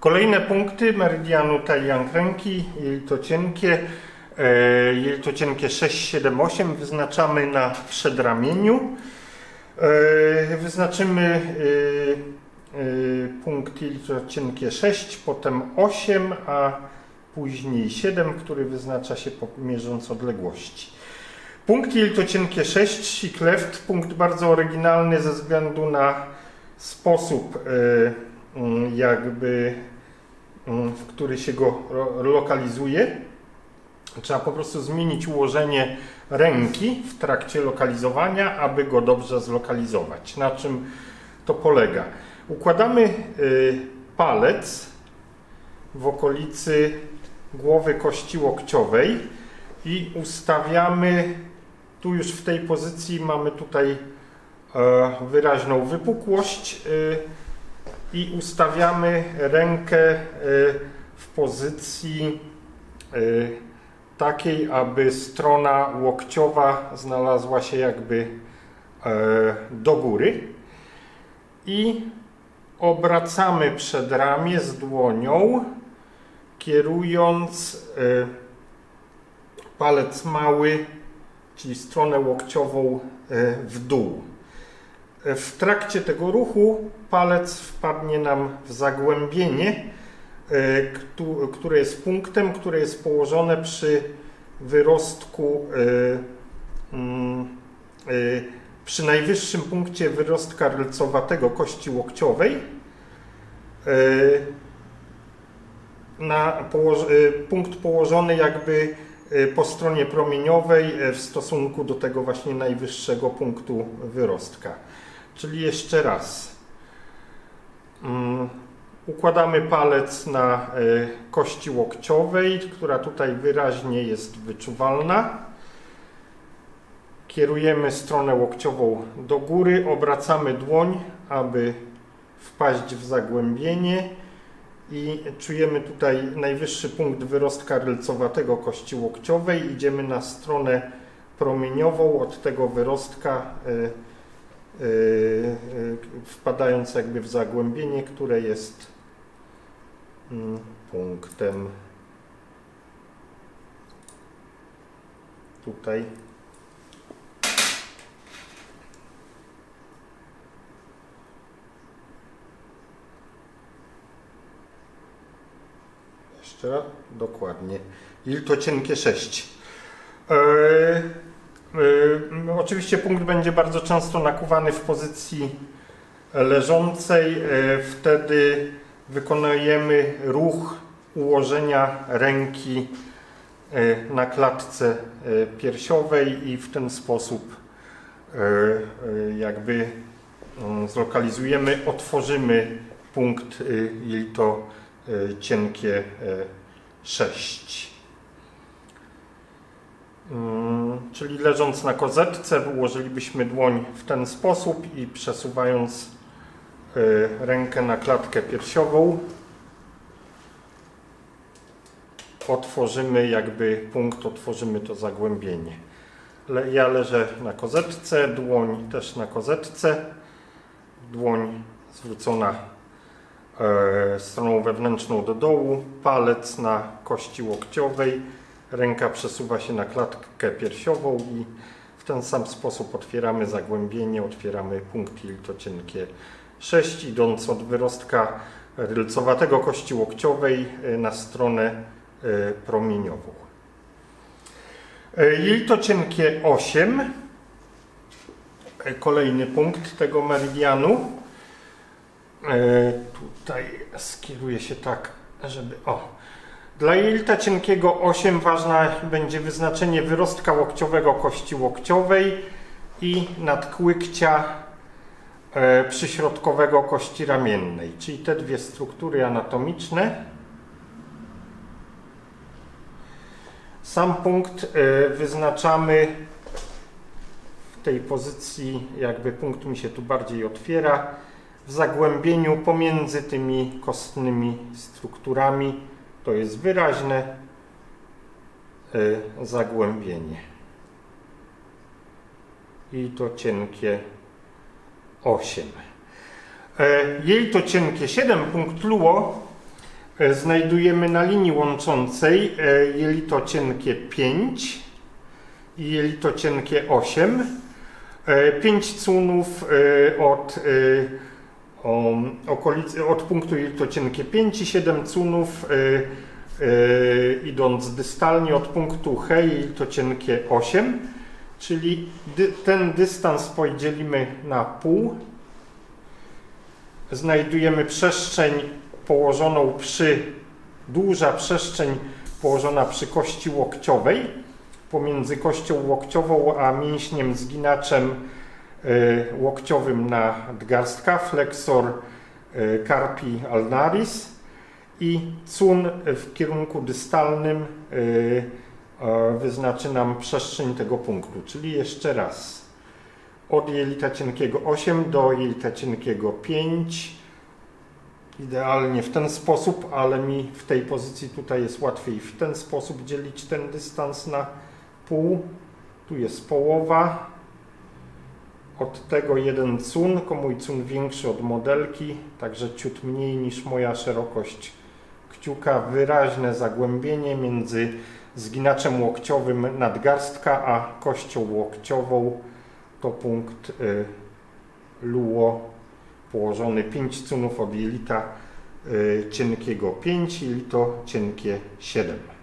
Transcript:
Kolejne punkty meridianu Taiyang ręki, jelito cienkie, e, jelito cienkie 6, 7, 8 wyznaczamy na przedramieniu. E, wyznaczymy e, punkt jelito cienkie 6, potem 8, a później 7, który wyznacza się mierząc odległości. Punkt jelito cienkie 6, chic left, punkt bardzo oryginalny ze względu na sposób jakby mm, w który się go lokalizuje. Trzeba po prostu zmienić ułożenie ręki w trakcie lokalizowania, aby go dobrze zlokalizować. Na czym to polega? Układamy y, palec w okolicy głowy kości łokciowej i ustawiamy tu już w tej pozycji mamy tutaj e, wyraźną wypukłość y, i ustawiamy rękę y, w pozycji y, takiej, aby strona łokciowa znalazła się jakby e, do góry i obracamy przedramię z dłonią, kierując palec mały, czyli stronę łokciową w dół. W trakcie tego ruchu palec wpadnie nam w zagłębienie, e, któ- które jest punktem, które jest położone przy wyrostku, e, mm, e, przy najwyższym punkcie wyrostka rylcowatego kości łokciowej. Na punkt położony jakby po stronie promieniowej w stosunku do tego właśnie najwyższego punktu wyrostka. Czyli jeszcze raz. Mm, Układamy palec na y, kości łokciowej, która tutaj wyraźnie jest wyczuwalna. Kierujemy stronę łokciową do góry, obracamy dłoń, aby wpaść w zagłębienie i czujemy tutaj najwyższy punkt wyrostka rylcowatego kości łokciowej. Idziemy na stronę promieniową od tego wyrostka. y, wpadając jakby w zagłębienie, które jest mm, punktem tutaj. Jeszcze raz, dokładnie. Ilto cienkie 6. Yy, yy, oczywiście punkt będzie bardzo często nakuwany w pozycji leżącej. Yy, wtedy wykonujemy ruch ułożenia ręki yy, na klatce piersiowej i w ten sposób jakby yy, zlokalizujemy, otworzymy punkt jelito cienkie yy, 6. Mm, Czyli leżąc na kozetce, ułożylibyśmy dłoń w ten sposób i przesuwając y, rękę na klatkę piersiową, otworzymy jakby punkt, otworzymy to zagłębienie. Ja leżę na kozetce, dłoń też na kozetce, dłoń zwrócona e, stroną wewnętrzną do dołu, palec na kości łokciowej, ręka przesuwa się na klatkę piersiową i w ten sam sposób otwieramy zagłębienie, otwieramy punkt jelito cienkie 6, idąc od wyrostka rylcowatego kości łokciowej e, na stronę e, promieniową. E, Jelito cienkie 8, e, kolejny punkt tego meridianu. Tutaj skieruje się tak, żeby. O. Dla jelita cienkiego 8 ważne będzie wyznaczenie wyrostka łokciowego kości łokciowej i nadkłykcia e, przyśrodkowego kości ramiennej, czyli te dwie struktury anatomiczne. Sam punkt e, wyznaczamy w tej pozycji, jakby punkt mi się tu bardziej otwiera, w zagłębieniu pomiędzy tymi kostnymi strukturami. To jest wyraźne e, zagłębienie. I to cienkie 8. E, Jej to cienkie 7, punkt luo, e, znajdujemy na linii łączącej jelito cienkie 5 i jelito cienkie 8. 5 cunów od, okolicy, od punktu jelito cienkie 5 i 7 cunów e, e, idąc dystalnie od punktu H jelito cienkie 8. Czyli dy, ten dystans podzielimy na pół. Znajdujemy przestrzeń położoną przy, duża przestrzeń położona przy kości łokciowej, pomiędzy kością łokciową a mięśniem zginaczem y, łokciowym nadgarstka, flexor y, carpi alnaris i cun w kierunku dystalnym e, wyznaczy nam przestrzeń tego punktu. Czyli jeszcze raz. Od jelita cienkiego 8 do jelita cienkiego 5. Idealnie w ten sposób, ale mi w tej pozycji tutaj jest łatwiej w ten sposób dzielić ten dystans na pół. Tu jest połowa. Od tego jeden cun, mój cun większy od modelki, także ciut mniej niż moja szerokość kciuka. Wyraźne zagłębienie między zginaczem łokciowym nadgarstka a kością łokciową. To punkt y, luo położony 5 cunów od jelita y, cienkiego 5 jelito cienkie 7.